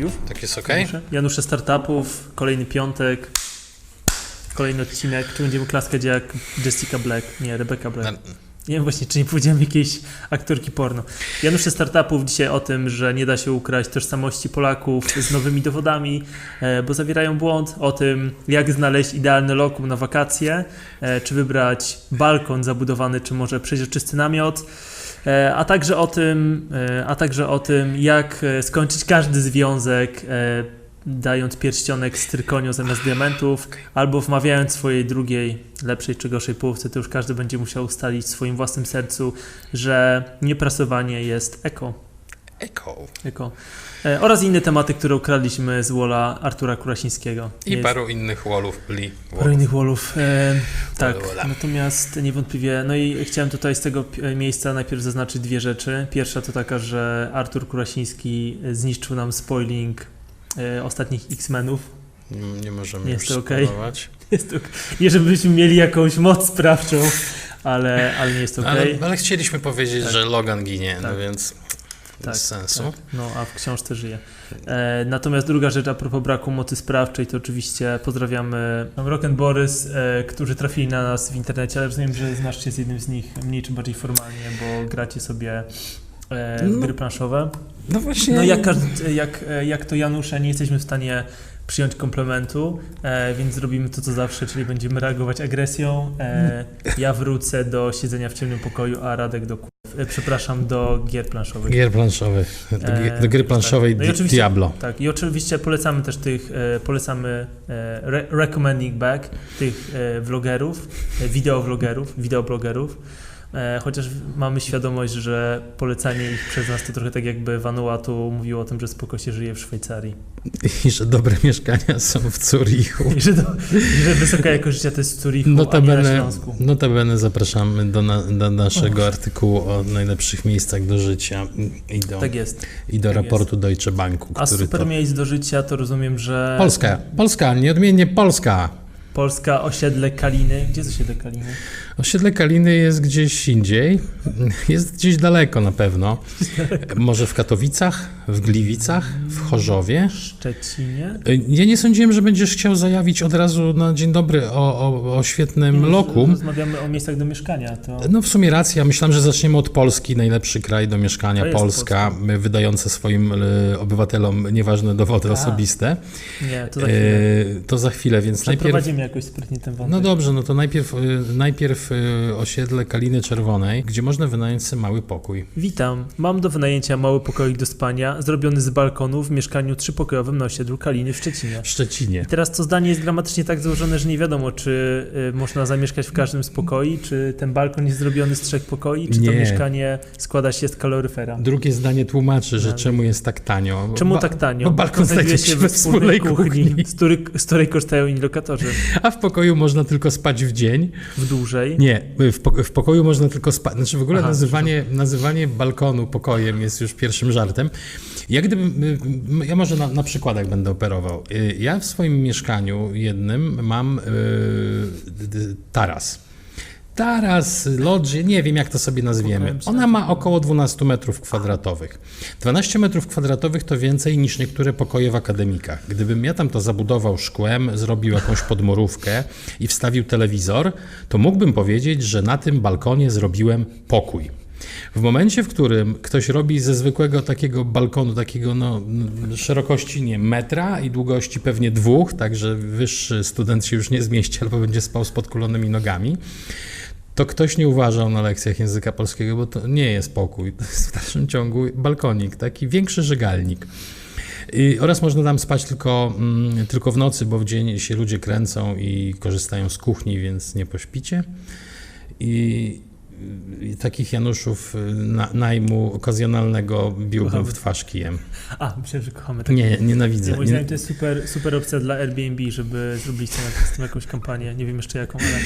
Już? Tak jest ok? Janusze? Janusze Startupów, kolejny piątek, kolejny odcinek, czy będziemy klaskać jak Jessica Black, nie, Rebecca Black. Nie wiem właśnie, czy nie powiedziałem jakiejś aktorki porno. Janusze Startupów dzisiaj o tym, że nie da się ukraść tożsamości Polaków z nowymi dowodami, e, bo zawierają błąd. O tym, jak znaleźć idealny lokum na wakacje, e, czy wybrać balkon zabudowany, czy może przeźroczysty namiot. E, A także o tym, e, a także o tym, jak e, skończyć każdy związek, dając pierścionek z tyrkonią zamiast diamentów, albo wmawiając swojej drugiej, lepszej czy gorszej połówce, to już każdy będzie musiał ustalić w swoim własnym sercu, że nieprasowanie jest eko. Eko. eko. E, oraz inne tematy, które ukradliśmy z Wola Artura Kurasińskiego. I Jest- paru innych wallów byli. Paru innych wallów. E, tak, Wola, natomiast niewątpliwie, no i chciałem tutaj z tego miejsca najpierw zaznaczyć dwie rzeczy. Pierwsza to taka, że Artur Kurasiński zniszczył nam spoiling e, ostatnich X-Menów. Nie, nie możemy już jest okej. spoilować. Jest to, nie żebyśmy mieli jakąś moc sprawczą, ale, ale nie jest okej. Ale, ale chcieliśmy powiedzieć, Tak. że Logan ginie, no Tak. więc Tak, bez sensu. Tak, no, a w książce żyje. E, natomiast druga rzecz a propos braku mocy sprawczej, to oczywiście pozdrawiamy Rock and Borys, e, którzy trafili na nas w internecie, ale rozumiem, że znasz się z jednym z nich mniej czy bardziej formalnie, bo gracie sobie e, w No. gry planszowe. No właśnie. No jak, jak, jak to Janusze, nie jesteśmy w stanie przyjąć komplementu, e, więc zrobimy to co zawsze, czyli będziemy reagować agresją. E, ja wrócę do siedzenia w ciemnym pokoju, a Radek do, przepraszam, do gier planszowych. Gier planszowych. Do, gi- E, do gry planszowej tak. No Diablo. Tak, i oczywiście polecamy też tych, e, polecamy e, re, recommending back tych e, vlogerów, e, wideoblogerów, e, chociaż mamy świadomość, że polecanie ich przez nas to trochę tak jakby Vanuatu mówiło o tym, że spoko się żyje w Szwajcarii. I że dobre mieszkania są w Zurichu. I że, to, i że wysoka jakość życia to jest w Zurichu, a nie na Notabene, Śląsku. notabene zapraszamy do, na, do naszego artykułu o najlepszych miejscach do życia i do, Tak jest. i do tak raportu Deutsche Banku, A super to... miejsc do życia to rozumiem, że Polska, Polska, nieodmiennie Polska. Polska osiedle Kaliny. Gdzie jest osiedle Kaliny? Osiedle Kaliny jest gdzieś indziej, jest gdzieś daleko na pewno. Może w Katowicach, w Gliwicach, w Chorzowie. Szczecinie? Ja nie sądziłem, że będziesz chciał zajawić od razu na dzień dobry o, o, o świetnym Nie, lokum. Rozmawiamy o miejscach do mieszkania. To... No w sumie racja, myślałem, że zaczniemy od Polski, najlepszy kraj do mieszkania, jest Polska, wydająca swoim e, obywatelom nieważne dowody A, osobiste. Nie, to za chwilę. E, to za chwilę, więc najpierw... Jakoś sprytnie ten wątek. No dobrze, no to najpierw, e, najpierw e, osiedle Kaliny Czerwonej, gdzie można wynająć sobie mały pokój. Witam. Mam do wynajęcia mały pokoik do spania, zrobiony z balkonu w mieszkaniu trzypokojowym na osiedlu Kaliny w Szczecinie. W Szczecinie. I teraz to zdanie jest gramatycznie tak złożone, że nie wiadomo, czy y, można zamieszkać w każdym z pokoi, czy ten balkon jest zrobiony z trzech pokoi, czy to Nie. mieszkanie składa się z kaloryfera. Drugie zdanie tłumaczy, że No. czemu jest tak tanio. Czemu ba- tak tanio? Bo balkon znajduje się we wspólnej kuchni. z, której, z której korzystają inni lokatorzy. A w pokoju można tylko spać w dzień. W dłużej. Nie, w, poko- w pokoju można tylko spać. Znaczy w ogóle Aha, nazywanie, nazywanie balkonu pokojem jest już pierwszym żartem. Ja gdybym, y, ja może na, na przykładach będę operował. Y, Ja w swoim mieszkaniu jednym mam y, d- taras. Taras, lodży, nie wiem jak to sobie nazwiemy. Ona ma około 12 metrów kwadratowych. 12 metrów kwadratowych to więcej niż niektóre pokoje w akademikach. Gdybym ja tam to zabudował szkłem, zrobił jakąś podmurówkę i wstawił telewizor, to mógłbym powiedzieć, że na tym balkonie zrobiłem pokój. W momencie, w którym ktoś robi ze zwykłego takiego balkonu, takiego no, szerokości nie metra i długości pewnie dwóch, także wyższy student się już nie zmieści albo będzie spał z podkulonymi nogami, to ktoś nie uważał na lekcjach języka polskiego, bo to nie jest pokój, to jest w dalszym ciągu balkonik, taki większy żygalnik. I, oraz można tam spać tylko, mm, tylko w nocy, bo w dzień się ludzie kręcą i korzystają z kuchni, więc nie pośpicie. I takich Januszów y, na, najmu okazjonalnego biłbym Kochamy. w twarz kijem. A, myślę, że kochamy tak. Nie, nienawidzę. Moim Nie, zdaniem to jest super, super opcja dla Airbnb, żeby zrobić z tym, jakąś kampanię. Nie wiem jeszcze jaką, ale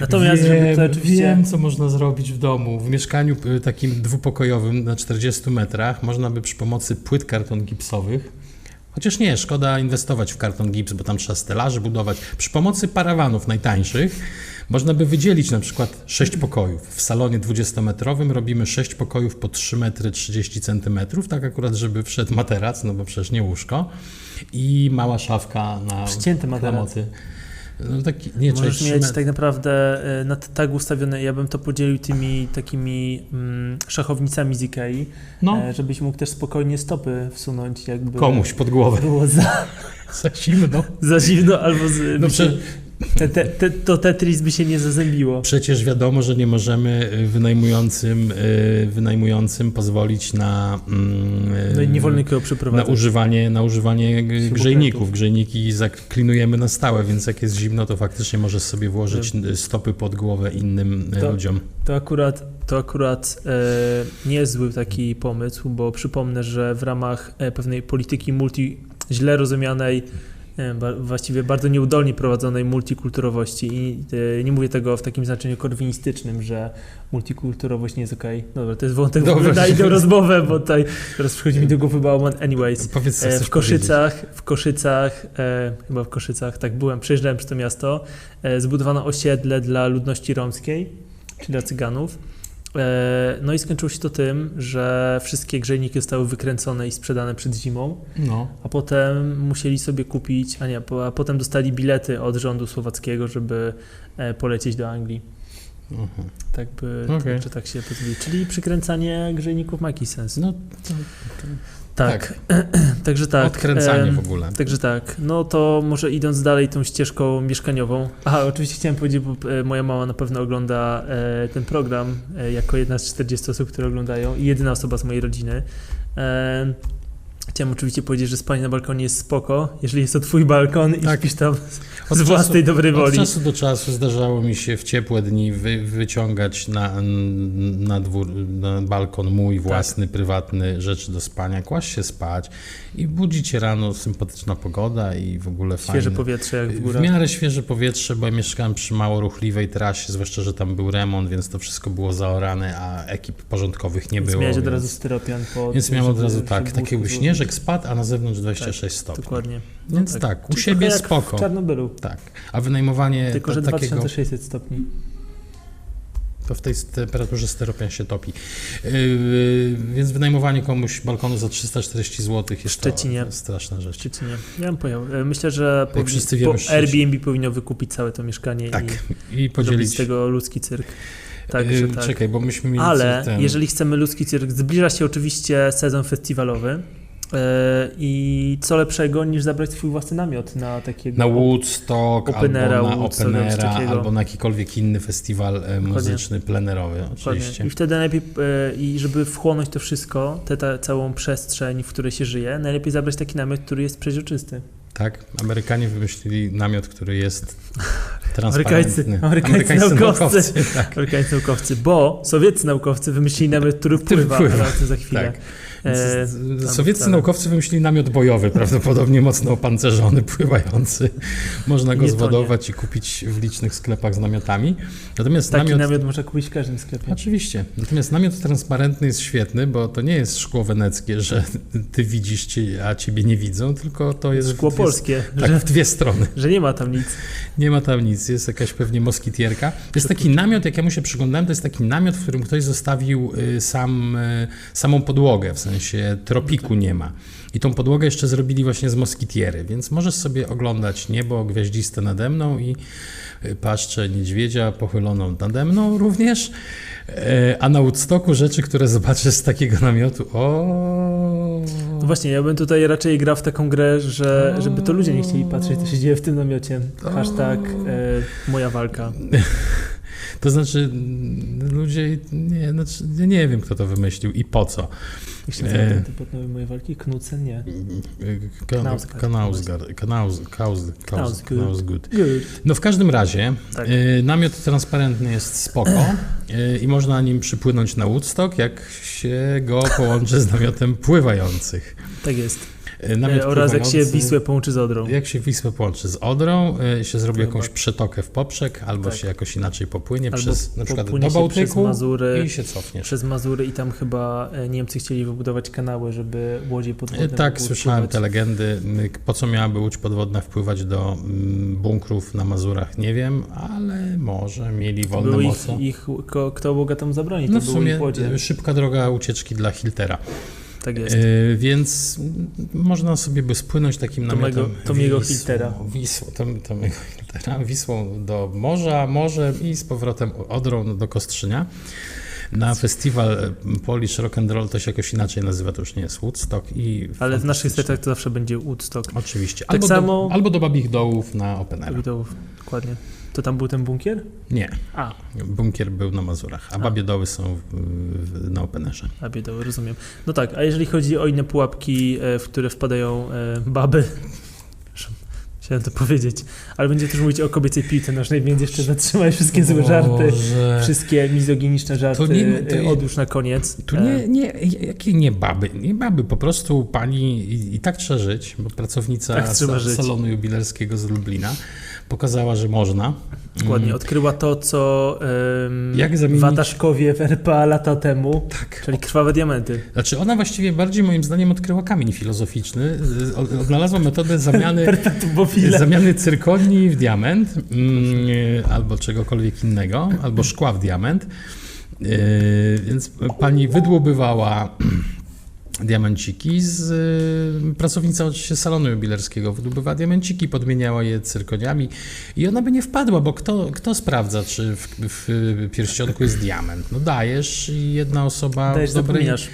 natomiast, żeby to wiem, oczywiście... wiem, co można zrobić w domu. W mieszkaniu y, takim dwupokojowym na 40 metrach można by przy pomocy płyt karton gipsowych Chociaż nie, szkoda inwestować w karton gips, bo tam trzeba stelaży budować. Przy pomocy parawanów najtańszych można by wydzielić na przykład 6 pokojów. W salonie 20-metrowym robimy 6 pokojów po 3 metry 30 centymetrów, tak akurat, żeby wszedł materac, no bo przecież nie łóżko. I mała szafka na Przycięty materac. klamoty. No taki, nie, Możesz mieć tak naprawdę e, na tak ustawione, ja bym to podzielił tymi takimi mm, szachownicami z Ikei, No, e, żebyś mógł też spokojnie stopy wsunąć jakby komuś pod głowę. było za, Za zimno. za zimno albo z, No prze, te, te, to Tetris by się nie zazębiło. przecież wiadomo, że nie możemy y, wynajmującym, y, wynajmującym pozwolić na, mm, y, No nikogo na używanie, na używanie grzejników. Grzejniki zaklinujemy na stałe, więc jak jest zimno, to faktycznie możesz sobie włożyć y, stopy pod głowę innym y, To- ludziom. To akurat, to akurat e, nie jest zły taki pomysł, bo przypomnę, że w ramach e, pewnej polityki multi, źle rozumianej, właściwie bardzo nieudolnie prowadzonej multikulturowości i e, nie mówię tego w takim znaczeniu korwinistycznym, że multikulturowość nie jest okej. Dobra, to jest wątek Dobra. na inną rozmowę, bo tutaj teraz przychodzi mi do głowy Bauman anyways. Powiedz, E, w Koszycach, w Koszycach, e, chyba w Koszycach, tak byłem, przejeżdżałem przez to miasto, e, zbudowano osiedle dla ludności romskiej, czyli dla Cyganów. E, no i skończyło się to tym, że wszystkie grzejniki zostały wykręcone i sprzedane przed zimą. No. a potem musieli sobie kupić, a nie, a potem dostali bilety od rządu słowackiego, żeby e, polecieć do Anglii. Mhm. Tak by, Okej. tak, tak się pozwoli. Czyli przykręcanie grzejników ma jakiś sens. No, Tak, także tak. odkręcanie w ogóle. Także tak, no to może idąc dalej tą ścieżką mieszkaniową. Aha, oczywiście chciałem powiedzieć, bo e, moja mama na pewno ogląda e, ten program e, jako jedna z 40 osób, które oglądają i jedyna osoba z mojej rodziny. Chciałem oczywiście powiedzieć, że spanie na balkonie jest spoko, jeżeli jest to twój balkon i Tak. śpisz tam Od z czasu- własnej dobrej Od woli. czasu do czasu zdarzało mi się w ciepłe dni wy, wyciągać na, na dwór, na balkon mój Tak. własny, prywatny, rzeczy do spania, kłaść się spać i budzić się rano, sympatyczna pogoda i w ogóle Świeże fajne. powietrze jak w W górach. miarę świeże powietrze, bo ja mieszkałem przy mało ruchliwej trasie, zwłaszcza, że tam był remont, więc to wszystko było zaorane, a ekip porządkowych nie Więc było. miałeś od razu styropian pod... więc miałem od razu tak, łóżko taki jakby złożyć. Śnieżek spadł, a na zewnątrz 26 stopni. Dokładnie. Więc No tak, u Czyli siebie spoko. w Czarnobylu. Tak, a wynajmowanie Tylko, że takiego... 2600 stopni. To w tej temperaturze steropian się topi. Yy, więc wynajmowanie komuś balkonu za 340 zł jest Szczecinie. to straszna rzecz. Szczecinie. Ja bym pojechał. E, Myślę, że wszyscy wiemy, po. Airbnb powinno wykupić całe to mieszkanie Tak, i i podzielić. z tego ludzki cyrk. Także Yy, tak. Czekaj, bo myśmy mieli Ale ten... jeżeli chcemy ludzki cyrk, zbliża się oczywiście sezon festiwalowy i co lepszego niż zabrać swój własny namiot na takiego... Na Woodstock, Openera, albo na Woodstock, Openera, albo na jakikolwiek inny festiwal e, muzyczny, plenerowy, Dokładnie. oczywiście. I wtedy najlepiej, e, i żeby wchłonąć to wszystko, tę ta, całą przestrzeń, w której się żyje, najlepiej zabrać taki namiot, który jest przeźroczysty. Tak, Amerykanie wymyślili namiot, który jest Transparentny. amerykańscy naukowcy. tak. Amerykańscy naukowcy, bo sowieccy naukowcy wymyślili namiot, który pływa, pływa. za chwilę. Tak. E, tam Sowieccy wcale. naukowcy wymyślili namiot bojowy, prawdopodobnie mocno opancerzony, pływający. Można go Nie zładować i kupić w licznych sklepach z namiotami. Natomiast Taki namiot... namiot... można kupić w każdym sklepie. Oczywiście. Natomiast namiot transparentny jest świetny, bo to nie jest szkło weneckie, że ty widzisz, ci- a ciebie nie widzą, tylko to jest Szkło dwie, polskie, tak, że, w dwie strony. że nie ma tam nic. Nie ma tam nic, jest jakaś pewnie moskitierka. Jest taki namiot, jak ja mu się przyglądałem, to jest taki namiot, w którym ktoś zostawił y, sam, y, samą podłogę, w sensie tropiku nie ma. I tą podłogę jeszcze zrobili właśnie z moskitiery, więc możesz sobie oglądać niebo gwiaździste nade mną i y, paszczę niedźwiedzia pochyloną nade mną również. E, A na Woodstocku rzeczy, które zobaczysz z takiego namiotu, o. No właśnie, ja bym tutaj raczej grał w taką grę, że żeby to ludzie nie chcieli patrzeć, co się dzieje w tym namiocie. Hashtag e, moja walka. To znaczy, ludzie, nie, znaczy, ja nie wiem, kto to wymyślił i po co. Się E. nazywa ten typ od nowej mojej walki? Knucen? Nie. Knausgard. No w każdym razie Tak. e, namiot transparentny jest spoko e, i można nim przypłynąć na Woodstock, jak się go połączy z namiotem pływających. Tak jest. E, Namiot E, Oraz jak się. Wisłę połączy z Odrą. Jak się Wisłę połączy z Odrą, y, się zrobi To jakąś przetokę w poprzek, albo Tak. się jakoś inaczej popłynie Albo przez na przykład do Bałtyku Mazury, i się cofniesz. Przez Mazury i tam chyba e, Niemcy chcieli wybudować kanały, żeby łodzie podwodne Tak, słyszałem te legendy. Po co miałaby łódź podwodna wpływać do mm, bunkrów na Mazurach, nie wiem, ale może mieli wolne ich, moce. ich, kto mogło tam zabronić, No to w sumie szybka droga ucieczki dla Hiltera. Tak jest. Y, więc można sobie by spłynąć takim Tomego- namiotem Tomiego Wisłą- Hiltera. Wisłą, Tom, Tomiego Hiltera, Wisłą do morza, morze i z powrotem Odrą do Kostrzynia. Na festiwal e, Polish Rock and Roll to się jakoś inaczej nazywa, to już nie jest Woodstock i Ale w naszych sercach to zawsze będzie Woodstock. Oczywiście. Tak Albo, samo- do, albo do Babich Dołów na Openera. Widołów, dokładnie. To tam był ten bunkier? Nie, A, bunkier był na Mazurach, a, A. Babie Doły są w, w, na Openerze. a biedoły, rozumiem. No tak, a jeżeli chodzi o inne pułapki, e, w które wpadają e, baby, chciałem to powiedzieć, ale będziemy też mówić o kobiecej piłce nożnej, więc jeszcze zatrzymaj wszystkie złe żarty, Boże. wszystkie mizoginiczne żarty, To nie- to e, odłóż na koniec. Tu nie, nie, jakie nie baby, nie baby, po prostu pani i, i tak trzeba żyć, bo pracownica Tak sa- salonu jubilerskiego z Lublina pokazała, że można. Dokładnie, Mm, odkryła to, co um, Jak zamienić- Wataszkowie w RPA lata temu, Tak. czyli krwawe diamenty. Znaczy ona właściwie bardziej moim zdaniem odkryła kamień filozoficzny. Y, od- Odnalazła metodę zamiany, Perpetuum zamiany cyrkonii w diament mm, albo czegokolwiek innego, albo szkła w diament. Y, Więc pani wydłubywała diamenciki z y, pracownica oczywiście salonu jubilerskiego wydłubywała diamenciki, podmieniała je cyrkoniami i ona by nie wpadła, bo kto, kto sprawdza, czy w, w pierścionku jest diament? No dajesz i jedna osoba Dajesz, w dobrej zapominasz.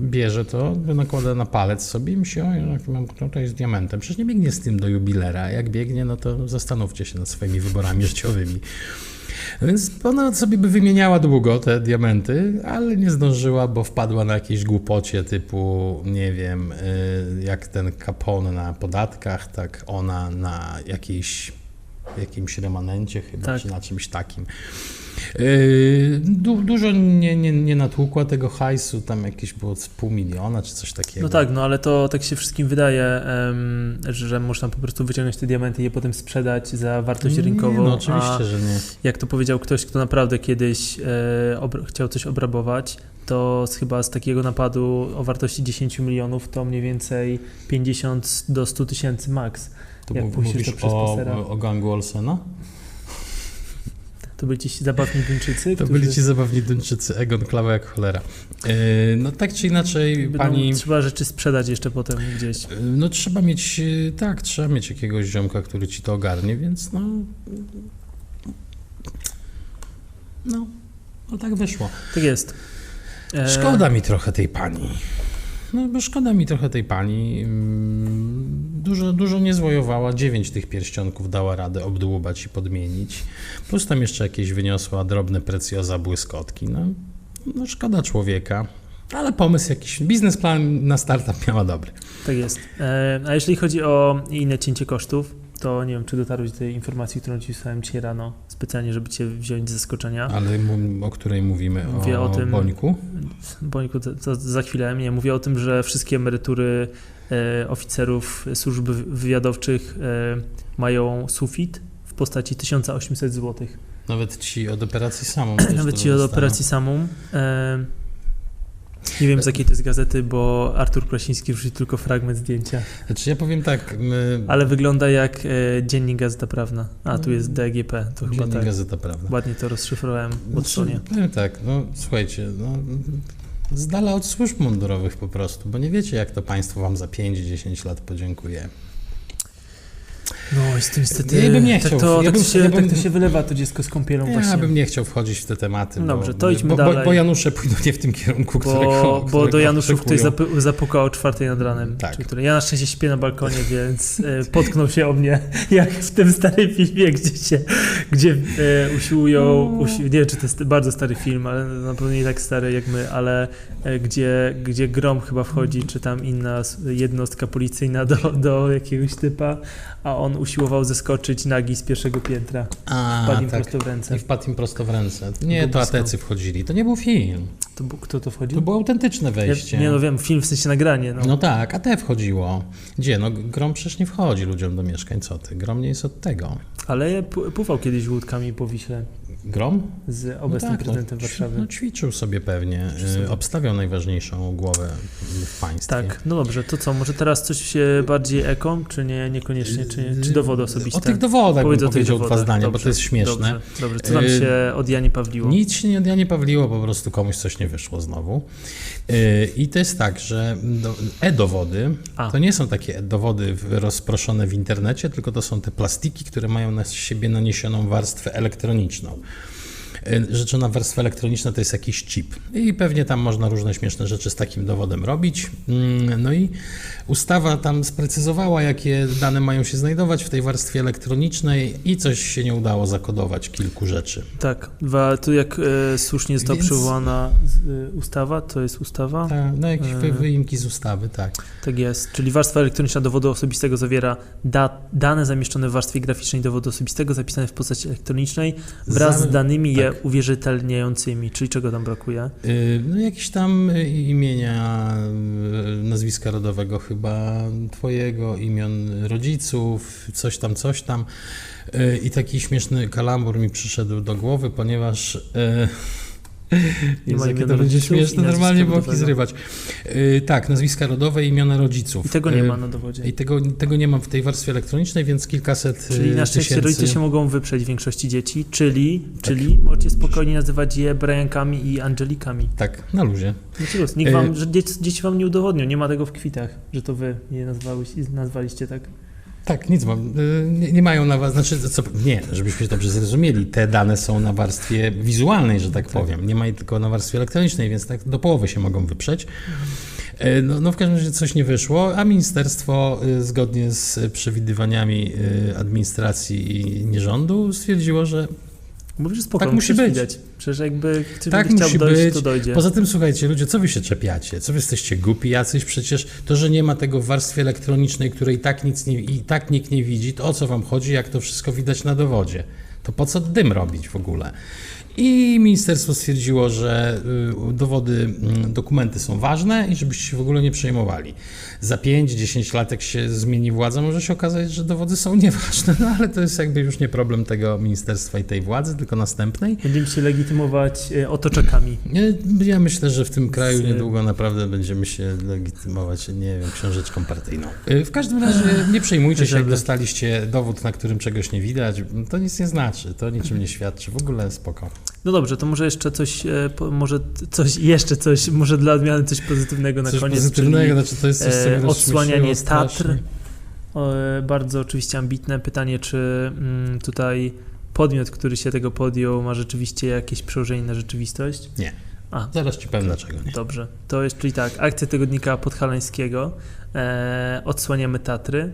bierze, to, nakłada na palec sobie i myśli, o, jak mam, no to jest diamentem. Przecież nie biegnie z tym do jubilera. Jak biegnie, no to zastanówcie się nad swoimi wyborami życiowymi. Więc ona sobie by wymieniała długo te diamenty, ale nie zdążyła, bo wpadła na jakieś głupocie typu, nie wiem, y, jak ten Capone na podatkach, tak ona na jakiejś, jakimś remanencie chyba, Tak. czy na czymś takim. Yy, Du, dużo nie, nie, nie natłukła tego hajsu, tam jakieś było pół miliona czy coś takiego. No tak, no ale to tak się wszystkim wydaje, że można po prostu wyciągnąć te diamenty i je potem sprzedać za wartość Nie, rynkową. No oczywiście, a że nie. jak to powiedział ktoś, kto naprawdę kiedyś e, chciał coś obrabować, to chyba z takiego napadu o wartości 10 milionów to mniej więcej 50 do 100 tysięcy max. To Jak mówisz to przez o, o gangu Olsena? To byli ci zabawni Duńczycy, To którzy byli ci zabawni Duńczycy, Egon Klawa jak cholera. Yy, no tak czy inaczej, będą, pani... trzeba rzeczy sprzedać jeszcze potem gdzieś. Yy, No trzeba mieć, yy, tak, trzeba mieć jakiegoś ziomka, który ci to ogarnie, więc no... No, no tak wyszło. Tak jest. E, Szkoda mi trochę tej pani. No bo szkoda mi trochę tej pani. Mm, Dużo, dużo nie zwojowała. Dziewięć tych pierścionków dała radę obdłubać i podmienić. Plus tam jeszcze jakieś wyniosła drobne precjoza błyskotki. No, no szkoda człowieka. Ale pomysł jakiś, biznesplan na startup miała dobry. Tak jest. E, a jeżeli chodzi o inne cięcie kosztów, to nie wiem, czy dotarłeś do tej informacji, którą ci wysłałem dzisiaj rano, specjalnie, żeby cię wziąć z zaskoczenia. Ale o której mówimy? Mówię o, o tym- Bońku? Bońku, to, to za chwilę. Nie, mówię o tym, że wszystkie emerytury e, oficerów służb wy- wywiadowczych e, mają sufit w postaci 1800 zł. Nawet ci od operacji samą. Nawet ci od dostaną. operacji samą. E, nie wiem z jakiej to jest gazety, bo Artur Krasiński wrzucił tylko fragment zdjęcia. Znaczy ja powiem tak, my, Ale wygląda jak e, dziennik Gazeta Prawna. A, tu jest DGP, to chyba Dziennik tak. Gazeta Prawda. Ładnie to rozszyfrowałem w Znaczy, odsłonie. powiem tak, no słuchajcie, no, z dala od służb mundurowych po prostu, bo nie wiecie, jak to państwo wam za 5-10 lat podziękuje. No, jest to niestety... Ja bym nie tak, chciał, to, ja tak, bym- to się, ja bym- tak to się wylewa to dziecko z kąpielą Ja właśnie. bym nie chciał wchodzić w te tematy, No dobrze, bo, to idźmy bo, bo, dalej. bo Janusze pójdą nie w tym kierunku, którego Bo, bo którego do Januszów ktoś zapy- zapukał o czwartej nad ranem. Tak. Ja na szczęście śpię na balkonie, więc e, potknął się o mnie, jak w tym starym filmie, gdzie się, gdzie e, usiłują, usi- nie wiem, czy to jest bardzo stary film, ale na pewno nie tak stary jak my, ale e, gdzie, gdzie Grom chyba wchodzi, czy tam inna jednostka policyjna do, do jakiegoś typa, a on usiłował zeskoczyć nagi z pierwszego piętra. A, Wpadł im tak. prosto w ręce. I wpadł im prosto w ręce. Nie, Był to blisko. atecy wchodzili. To nie był film. To, bu- kto to wchodził? To było autentyczne Ja, wejście. nie no wiem, film w sensie nagranie. No. No tak, a te wchodziło. Gdzie? No Grom przecież nie wchodzi ludziom do mieszkań, co ty? Grom nie jest od tego. Ale p- pływał kiedyś łódkami po Wiśle Grom? z obecnym no tak, prezydentem no, Warszawy. No ćwiczył sobie pewnie, sobie. y, obstawiał najważniejszą głowę w państwie. Tak, no dobrze, to co, może teraz coś e, bardziej eko, czy nie, niekoniecznie, czy, czy dowody osobiste? O tych dowodach Powiedz bym powiedział dwa zdania, bo Dobrze, to jest śmieszne. Dobrze, dobrze. co tam Y, się od Janie Pawliło? Nic się nie, ja nie pawliło, po prostu komuś coś nie wyszło znowu. Yy, I to jest tak, że do- e-dowody A. to nie są takie dowody w- rozproszone w internecie, tylko to są te plastiki, które mają na siebie naniesioną warstwę elektroniczną. Rzeczona warstwa elektroniczna to jest jakiś chip. I pewnie tam można różne śmieszne rzeczy z takim dowodem robić. Mm, No i ustawa tam sprecyzowała, jakie dane mają się znajdować w tej warstwie elektronicznej i coś się nie udało zakodować kilku rzeczy. Tak, tu jak e, słusznie została Więc- przywołana e, ustawa, to jest ustawa? Tak, no jakieś E. wyimki z ustawy, tak. Tak jest, czyli warstwa elektroniczna dowodu osobistego zawiera da, dane zamieszczone w warstwie graficznej dowodu osobistego zapisane w postaci elektronicznej wraz z danymi je tak. uwierzytelniającymi, czyli czego tam brakuje? Y, No jakieś tam y, imienia, y, nazwiska rodowego chyba twojego, imion rodziców, coś tam, coś tam. I taki śmieszny kalambur mi przyszedł do głowy, ponieważ... y, Nie ma jakie to będzie śmieszne, normalnie boki zrywać. Y, Tak, nazwiska rodowe i imiona rodziców. I tego nie Y, ma na dowodzie. I tego, tego nie mam w tej warstwie elektronicznej, więc kilkaset Czyli y, na szczęście tysięcy... rodzice się mogą wyprzeć większości dzieci, czyli, czyli możecie spokojnie nazywać je Briankami i Angelikami. Tak, na luzie. Znaczy luz, nikt wam, że dzieci, dzieci wam nie udowodnią, nie ma tego w kwitach, że to wy je nazwałeś, nazwaliście tak. Tak, nic mam. Y, Nie, nie mają na was, znaczy, co, nie, żebyśmy się dobrze zrozumieli, te dane są na warstwie wizualnej, że tak, powiem. Nie ma jej tylko na warstwie elektronicznej, więc tak do połowy się mogą wyprzeć. Y, No, no w każdym razie coś nie wyszło, a ministerstwo y, zgodnie z przewidywaniami administracji i nierządu stwierdziło, że Mówisz, spoko, Tak musi przecież być. Widać. Przecież jakby ktoś Tak by chciał musi dojść, być. to dojdzie. Poza tym, słuchajcie, ludzie, co wy się czepiacie? Co wy jesteście głupi jacyś? Przecież to, że nie ma tego w warstwie elektronicznej, której tak nic nie, i tak nikt nie widzi, to o co wam chodzi, jak to wszystko widać na dowodzie? To po co dym robić w ogóle? I ministerstwo stwierdziło, że y, dowody, y, dokumenty są ważne i żebyście się w ogóle nie przejmowali. Za 5-10 lat, jak się zmieni władza, może się okazać, że dowody są nieważne, no ale to jest jakby już nie problem tego ministerstwa i tej władzy, tylko następnej. Będziemy się legitymować e, otoczakami. Nie, Ja myślę, że w tym kraju Z- niedługo naprawdę będziemy się legitymować, nie wiem, książeczką partyjną. Y, W każdym razie nie przejmujcie się, jak dostaliście dowód, na którym czegoś nie widać. To nic nie znaczy, to niczym nie świadczy. W ogóle spoko. No dobrze, to może jeszcze coś, e, może coś, jeszcze coś, może dla odmiany coś pozytywnego na Coś koniec, pozytywnego, znaczy to jest coś, co e, odsłanianie strasznie. e, bardzo oczywiście ambitne pytanie, czy mm, tutaj podmiot, który się tego podjął, ma rzeczywiście jakieś przełożenie na rzeczywistość? Nie. A, Zaraz ci powiem dlaczego nie. Dobrze, to jest, czyli tak, akcja tygodnika podhalańskiego, e, odsłaniamy Tatry,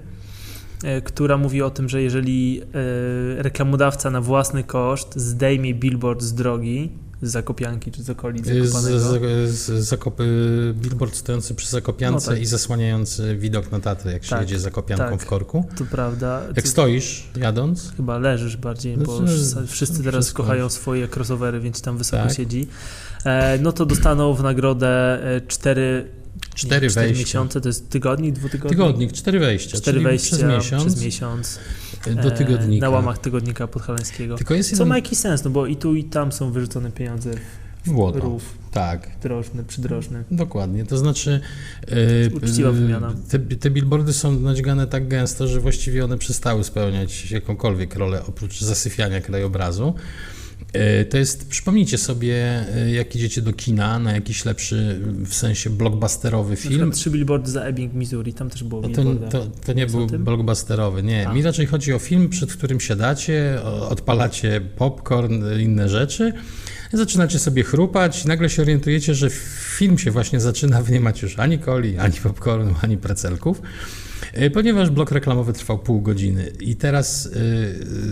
która mówi o tym, że jeżeli e, reklamodawca na własny koszt zdejmie billboard z drogi, z Zakopianki czy z okolic Z, Zakopanego, z, z zakopy, billboard stojący przy Zakopiance No tak. i zasłaniający widok na Tatry, jak się Tak, jedzie Zakopianką tak. w korku. to prawda, Jak stoisz jadąc, chyba leżysz bardziej, No bo już sa- wszyscy teraz wszystko. kochają swoje crossovery, więc tam wysoko Tak. siedzi, e, no to dostaną w nagrodę e, cztery, cztery nie, wejścia. miesiące, to jest tygodnik, dwutygodnik? Tygodnik, cztery wejścia. Cztery wejścia przez miesiąc, przez miesiąc do tygodnika. e, na łamach tygodnika podhalańskiego. Tylko jest Co jeden ma jakiś sens, no bo i tu i tam są wyrzucone pieniądze w błoto. rów Tak, drożny, przydrożny. dokładnie. To znaczy. e, Uczciwa e, wymiana. Te, te billboardy są nadźgane tak gęsto, że właściwie one przestały spełniać jakąkolwiek rolę oprócz zasyfiania krajobrazu. E, To jest, przypomnijcie sobie, e, jak idziecie do kina na jakiś lepszy, w sensie blockbusterowy film. trzy billboardy za Ebbing, Missouri, tam też było No to, to, to nie był tym? blockbusterowy, nie. A. Mi raczej chodzi o film, przed którym siadacie, odpalacie popcorn, inne rzeczy, zaczynacie sobie chrupać i nagle się orientujecie, że film się właśnie zaczyna, wy nie macie już ani coli, ani popcornu, ani precelków, ponieważ blok reklamowy trwał pół godziny. I teraz y,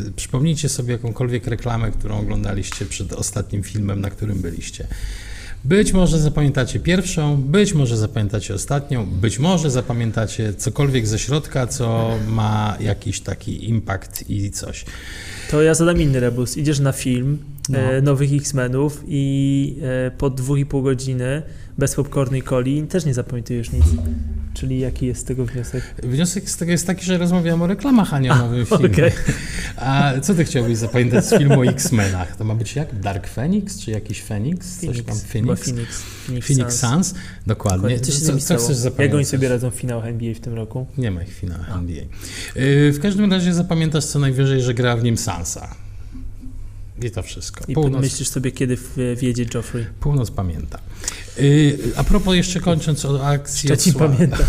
y, przypomnijcie sobie jakąkolwiek reklamę, którą oglądaliście przed ostatnim filmem, na którym byliście. Być może zapamiętacie pierwszą, być może zapamiętacie ostatnią, być może zapamiętacie cokolwiek ze środka, co ma jakiś taki impact i coś. To ja zadam inny rebus. Idziesz na film No. e, nowych X-Menów i e, po dwóch i pół godziny bez popcornu i coli też nie zapamiętujesz nic. Czyli jaki jest z tego wniosek? Wniosek z tego jest taki, że rozmawiamy o reklamach, a nie o nowym filmie. Okej. A co ty chciałbyś zapamiętać z filmu o X-Menach? To ma być jak? Dark Phoenix, czy jakiś Phoenix? Coś tam Phoenix? Phoenix. Phoenix, Phoenix. Suns? Dokładnie. Dokładnie. Co Co, chcesz zapamiętać? Jak oni sobie radzą w finałach NBA w tym roku? Nie ma ich w finałach NBA. Yy, w każdym razie zapamiętasz co najwyżej, że gra w nim Sansa. I to wszystko. I Północ, myślisz sobie, kiedy wjedzie Joffrey. północ pamięta. Yy, a propos jeszcze kończąc o akcji... Szczecin odsła- pamięta.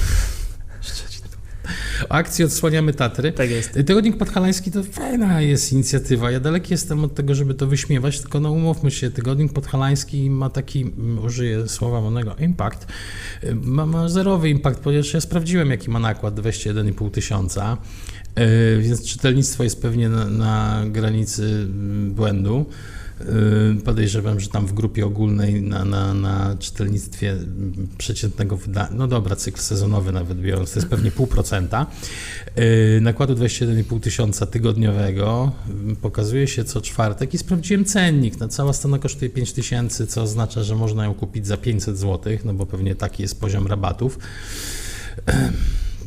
Akcji Odsłaniamy Tatry. Tak jest. Tygodnik Podhalański to fajna jest inicjatywa. Ja daleki jestem od tego, żeby to wyśmiewać, tylko no umówmy się, Tygodnik Podhalański ma taki, mm, użyję słowa monego, impact. Y, Ma, ma zerowy impact, ponieważ ja sprawdziłem, jaki ma nakład 21,5 tysiąca, y, więc czytelnictwo jest pewnie na, na granicy mm, błędu. Y, Podejrzewam, że tam w grupie ogólnej na, na, na czytelnictwie przeciętnego no dobra, cykl sezonowy nawet biorąc, to jest pewnie pół procenta. Y, Nakładu 21,5 tysiąca tygodniowego pokazuje się co czwartek i sprawdziłem cennik. No, cała strona kosztuje 5 tysięcy, co oznacza, że można ją kupić za 500 zł, no bo pewnie taki jest poziom rabatów.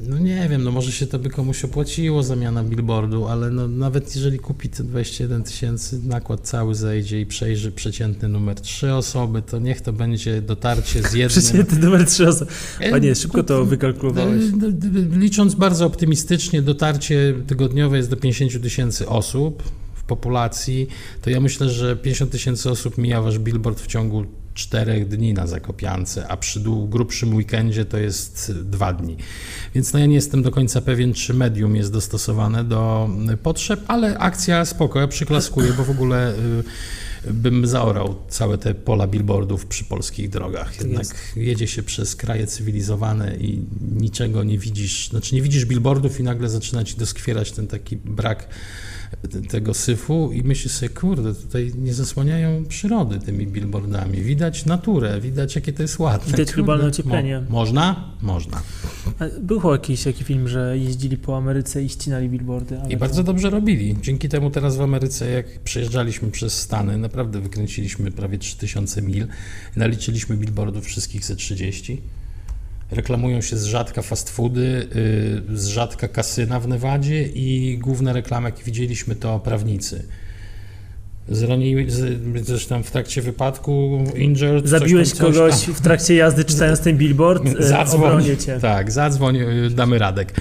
No nie wiem, no może się to by komuś opłaciło, zamiana billboardu, ale no nawet jeżeli kupi te 21 tysięcy, nakład cały zejdzie i przejrzy przeciętny numer trzy osoby, to niech to będzie dotarcie z jednym... Przeciętny numer 3 osoby. E, Panie, szybko to wykalkulowałeś. D- d- d- Licząc bardzo optymistycznie, dotarcie tygodniowe jest do 50 tysięcy osób w populacji, to ja myślę, że 50 tysięcy osób mija wasz billboard w ciągu czterech dni na Zakopiance, a przy grubszym weekendzie to jest dwa dni. Więc no ja nie jestem do końca pewien, czy medium jest dostosowane do potrzeb, ale akcja spoko, ja przyklaskuję, bo w ogóle y, bym zaorał całe te pola billboardów przy polskich drogach. Tak Jednak jest. jedzie się przez kraje cywilizowane i niczego nie widzisz, znaczy nie widzisz billboardów i nagle zaczyna ci doskwierać ten taki brak tego syfu i myślisz sobie, kurde, tutaj nie zasłaniają przyrody tymi billboardami. Widać naturę, widać jakie to jest ładne. Widać globalne ocieplenie. Mo- można? Można. Był jakiś taki film, że jeździli po Ameryce i ścinali billboardy. I bardzo dobrze robili. Dzięki temu teraz w Ameryce, jak przejeżdżaliśmy przez Stany, naprawdę wykręciliśmy prawie 3000 mil, naliczyliśmy billboardów wszystkich ze 30. Reklamują się z rzadka fast foody, yy, z rzadka kasyna w Nevadzie i główne reklamy, jakie widzieliśmy, to prawnicy. Zronili, z, coś tam w trakcie wypadku, injured, Zabiłeś coś tam, coś kogoś tam. w trakcie jazdy czytając ten billboard, e, Zadzwoń. obronię cię. Tak, zadzwoń, y, damy radek.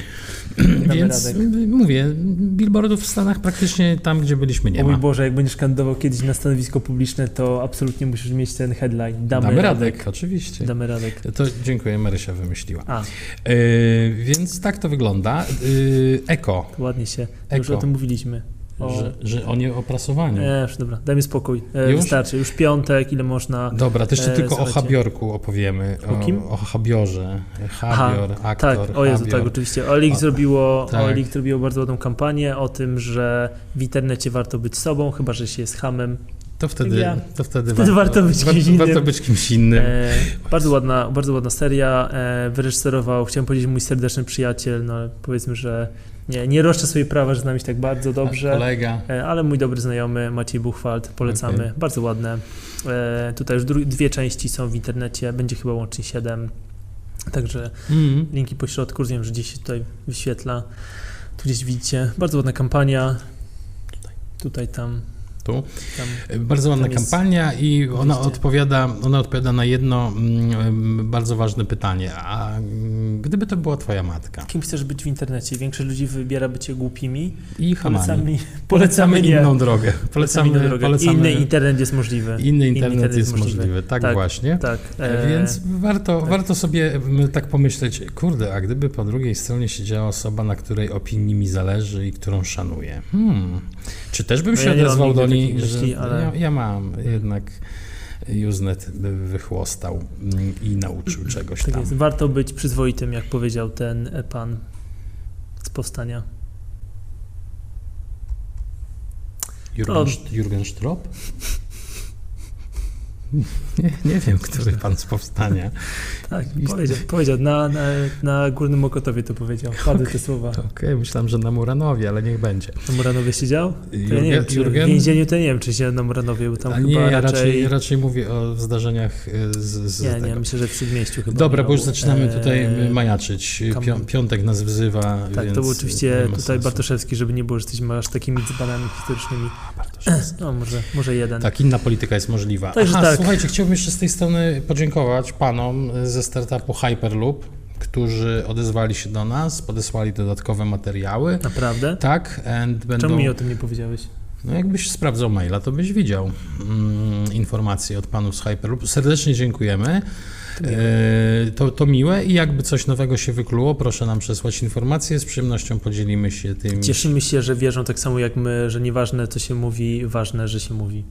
Więc radek. y, mówię, billboardów w Stanach praktycznie tam, gdzie byliśmy, nie o mój ma. Boże, jak będziesz kandydował kiedyś na stanowisko publiczne, to absolutnie musisz mieć ten headline. Damy, Damy radek. radek, oczywiście. Damy radek. To dziękuję, Marysia wymyśliła. A, Y, więc tak to wygląda. Y, eko, ładnie się. Już Eko. o tym mówiliśmy. O... że, że o nie o prasowaniu. E, już dobra, daj mi spokój. E, Już? Wystarczy. Już piątek, ile można. Dobra, to jeszcze E, tylko o słuchajcie. Habiorku opowiemy. O kim? O Habiorze. Habior, aktor. Tak, o Jezu, Habior. tak, oczywiście. Olik O, zrobiło, tak. Olik zrobiło bardzo ładną kampanię o tym, że w internecie warto być sobą, chyba że się jest hamem. To wtedy, Ja. to wtedy, Wtedy warto być kimś innym. Warto być kimś innym. E, bardzo, ładna, bardzo ładna seria. E, wyreżyserował, chciałem powiedzieć, mój serdeczny przyjaciel, no ale powiedzmy, że nie, nie roszczę sobie prawa, że znam ich tak bardzo dobrze. Kolega. E, Ale mój dobry znajomy Maciej Buchwald, polecamy, Okej. bardzo ładne. E, tutaj już dwie części są w internecie, będzie chyba łącznie siedem. Także Mm. linki po środku, rozumiem, że gdzieś się tutaj wyświetla. Tu gdzieś widzicie, bardzo ładna kampania. Tutaj, tam, Tu. tam. Bardzo ładna kampania i ona odpowiada, ona odpowiada na jedno mm, bardzo ważne pytanie. A mm, gdyby to była twoja matka Kim chcesz być w internecie? Większość ludzi wybiera bycie głupimi. i hamami, Polecamy, polecamy nie. inną drogę. Polecamy inną drogę. polecamy Inny internet jest możliwy. inny internet jest możliwy. Tak, Tak, właśnie. Tak. E, e, Więc warto, tak. warto sobie tak pomyśleć, kurde, a gdyby po drugiej stronie siedziała osoba, na której opinii mi zależy i którą szanuję. Hmm. Czy też bym No się ja odezwał do myśli, ale- ja, ja mam, jednak Usenet by wychłostał mm, i nauczył czegoś tak tam. jest. Warto być przyzwoitym, jak powiedział ten e, pan z powstania. Jurgen, Jurgen Strop? Nie, nie wiem, który pan z powstania. Tak, powiedział, powiedział na, na, na Górnym Mokotowie to powiedział, padły te słowa. Okej, myślałem, że na Muranowie, ale niech będzie. Na Muranowie siedział? To ja nie wiem, czy Jurgen? w więzieniu to nie wiem, czy się na Muranowie, bo tam A chyba nie, ja raczej... raczej, raczej mówię o zdarzeniach y, z, z Nie, tego. nie, myślę, że w Śródmieściu chyba. Dobra, bo już zaczynamy tutaj e, majaczyć. kam- Pią, piątek nas wzywa. Tak, to był oczywiście tutaj sensu. Bartoszewski, żeby nie było, że jesteśmy aż takimi dzbanami historycznymi. No, może, może jeden. Tak, inna polityka jest możliwa. Także Aha, tak. słuchajcie, chciałbym jeszcze z tej strony podziękować panom ze startupu Hyperloop, którzy odezwali się do nas, podesłali dodatkowe materiały. Naprawdę? Tak, and będą... Czemu mi o tym nie powiedziałeś? No jakbyś sprawdzał maila, to byś widział mm, informacje od panów z Hyperloop. Serdecznie dziękujemy. To miłe. E, To, to miłe i jakby coś nowego się wykluło, proszę nam przesłać informacje, z przyjemnością podzielimy się tymi. Cieszymy się, że wierzą tak samo jak my, że nieważne co się mówi, ważne, że się mówi.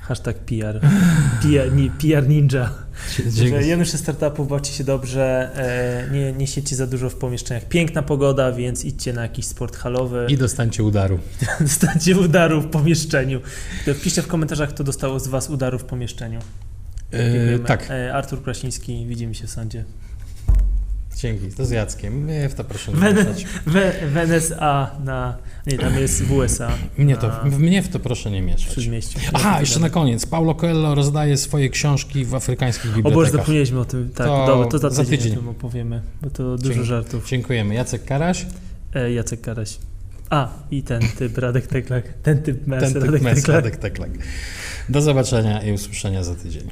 Hashtag PR. PR, ni, PR ninja. Dzięki. Janusze startupów, bawcie się dobrze, e, nie, nie siedźcie za dużo w pomieszczeniach. Piękna pogoda, więc idźcie na jakiś sport halowy. I dostańcie udaru. Dostańcie udaru w pomieszczeniu. Wpiszcie w komentarzach, kto dostał z Was udaru w pomieszczeniu. E, Dziękujemy. tak, E, Artur Krasiński, widzimy się w sądzie. dzięki. To z Jackiem. Mnie w to proszę nie. W, na... Nie, tam jest w USA. Mnie, to, na mnie w to proszę nie mieszać. Aha, jeszcze na koniec. Paulo Coelho rozdaje swoje książki w afrykańskich O Boże, bibliotekach. zapomnieliśmy o tym. Tak, To dobra, to za za tydzień, tydzień. opowiemy, bo to dużo Dzięki. żartów. Dziękujemy. Jacek Karaś, E, Jacek Karaś. A, i ten typ, Radek Teklak. Ten typ mes, ten typ Radek mes, Teklak. Radek Teklak. Do zobaczenia i usłyszenia za tydzień.